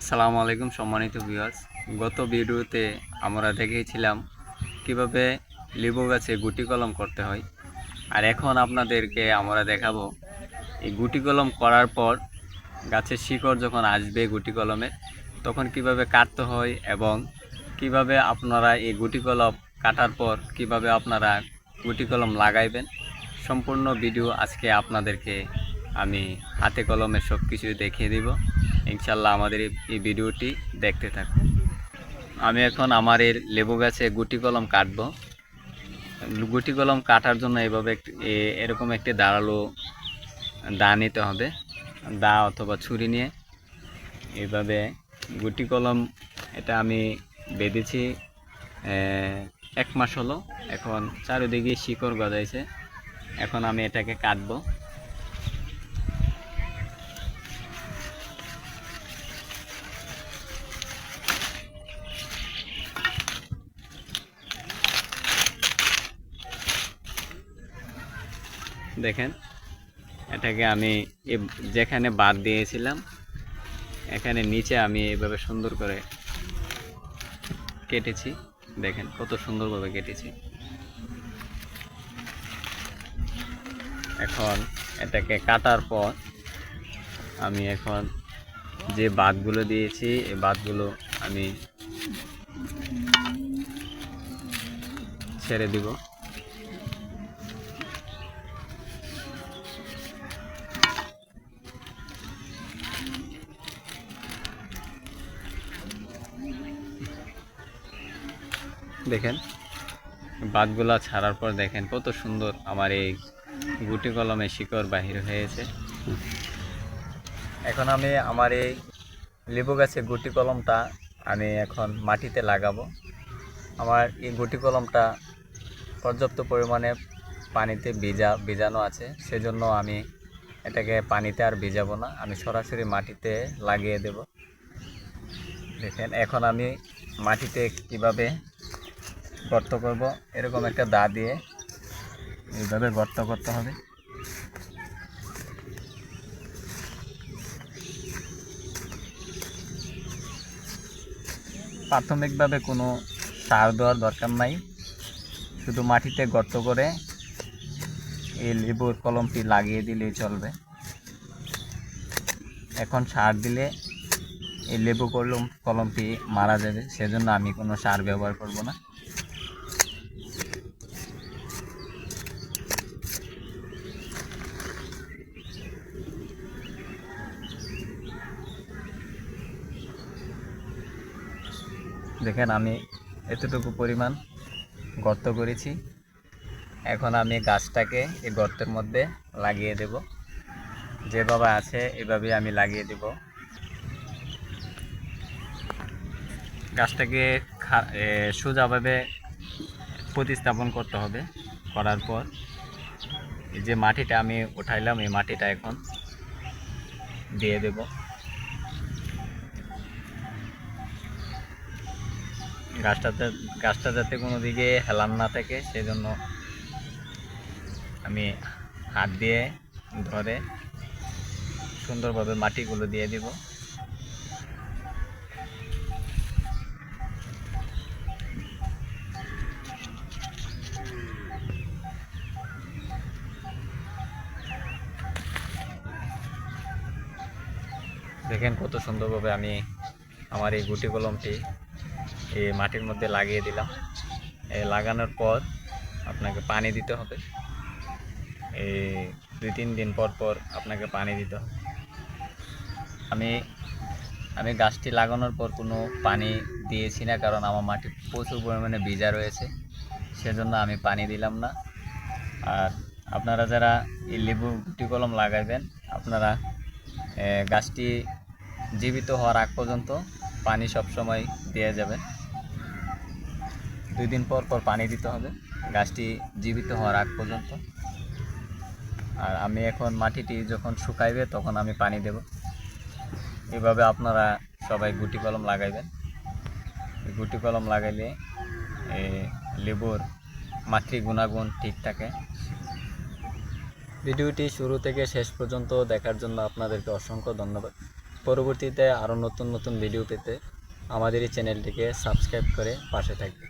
আসসালামু আলাইকুম সম্মানিত ভিউয়ার্স গত ভিডিওতে আমরা দেখেছিলাম কীভাবে লেবু গাছে গুটি কলম করতে হয়। আর এখন আপনাদেরকে আমরা দেখাবো এই গুটি কলম করার পর গাছের শিকড় যখন আসবে গুটি কলমে তখন কীভাবে কাটতে হয় এবং কীভাবে আপনারা এই গুটি কলম কাটার পর কীভাবে আপনারা গুটি কলম লাগাইবেন, সম্পূর্ণ ভিডিও আজকে আপনাদেরকে আমি হাতে কলমে সব কিছু দেখিয়ে দিব। ইনশাল্লাহ আমাদের এই- ভিডিওটি দেখতে থাকুন। আমি এখন আমার এই লেবু গাছে গুটি কলম কাটবো। গুটি কলম কাটার জন্য এভাবে এরকম একটি দাঁড়াল দা নিতে হবে। দা অথবা ছুরি নিয়ে এভাবে গুটি কলম এটা আমি বেঁধেছি এক মাস হলো। এখন চারিদিকে শিকড় গজাইছে। এখন আমি এটাকে কাটবো। দেখেন, এটাকে আমি যেখানে বাদ দিয়েছিলাম, এখানে নিচে আমি এভাবে সুন্দর করে কেটেছি। দেখেন, কত সুন্দরভাবে কেটেছি। এখন এটাকে কাটার পর আমি এখন যে বাদগুলো দিয়েছি এই বাদগুলো আমি ছেড়ে দিব। দেখেন। বাদগুলা ছাড়ার পর দেখেন কত সুন্দর আমার এই গুটি কলমে শিকড় বাহির হয়েছে। এখন আমি আমার এই লেবু গাছে গুটি কলমটা আমি এখন মাটিতে লাগাবো। আমার এই গুটি কলমটা পর্যাপ্ত পরিমাণে পানিতে ভিজা, ভিজানো আছে। সেজন্য আমি এটাকে পানিতে আর ভিজাবো না, আমি সরাসরি মাটিতে লাগিয়ে দেব। দেখেন, এখন আমি মাটিতে কীভাবে গর্ত করব। এরকম একটা দা দিয়ে এইভাবে গর্ত করতে হবে। প্রাথমিকভাবে কোনো সার দেওয়ার দরকার নাই। শুধু মাটিতে গর্ত করে এই লেবুর কলমটি লাগিয়ে দিলেই চলবে। এখন সার দিলে এই লেবু কলম, কলমটি মারা যাবে। সেজন্য আমি কোনো সার ব্যবহার করব না। দেখেন, আমি এতটুকু পরিমাণ গর্ত করেছি। এখন আমি গাছটাকে এই গর্তের মধ্যে লাগিয়ে দেব। যেভাবে আছে এভাবে আমি লাগিয়ে দেব। গাছটাকে সোজাভাবে প্রতিস্থাপন করতে হবে, করার পর। যে মাটিটা আমি উঠাইলাম, এই মাটিটা এখন দিয়ে দেব। গাছটাতে, গাছটা যাতে কোনো দিকে হেলান না থাকে, সেজন্য আমি হাত দিয়ে ধরে সুন্দরভাবে মাটিগুলো দিয়ে দিব। দেখেন কত সুন্দরভাবে আমি আমার এই গুটি কলমটি এই মাটির মধ্যে লাগিয়ে দিলাম। এই লাগানোর পর আপনাকে পানি দিতে হবে। এই দুই তিন দিন পর পর আপনাকে পানি দিতে হবে। আমি আমি গাছটি লাগানোর পর কোনো পানি দিয়েছি না কারণ আমার মাটি প্রচুর পরিমাণে ভিজা রয়েছে। সেজন্য আমি পানি দিলাম না। আর আপনারা যারা এই লেবু গুটি কলম লাগাইবেন আপনারা এ, গাছটি জীবিত হওয়ার আগ পর্যন্ত পানি সবসময় দিয়ে যাবেন। দুই দিন পর পর পানি দিতে হবে। গাছটি জীবিত হওয়ার আগ পর্যন্ত। আর আমি এখন মাটিটি যখন শুকাইবে তখন আমি পানি দেব। এভাবে আপনারা সবাই গুটি কলম লাগাইবেন। গুটি কলম লাগাইলে লেবুর মাতৃ গুণাগুণ ঠিক থাকে। ভিডিওটি শুরু থেকে শেষ পর্যন্ত দেখার জন্য আপনাদেরকে অসংখ্য ধন্যবাদ। পরবর্তীতে আরও নতুন নতুন ভিডিও পেতে আমাদের এই চ্যানেলটিকে সাবস্ক্রাইব করে পাশে থাকবে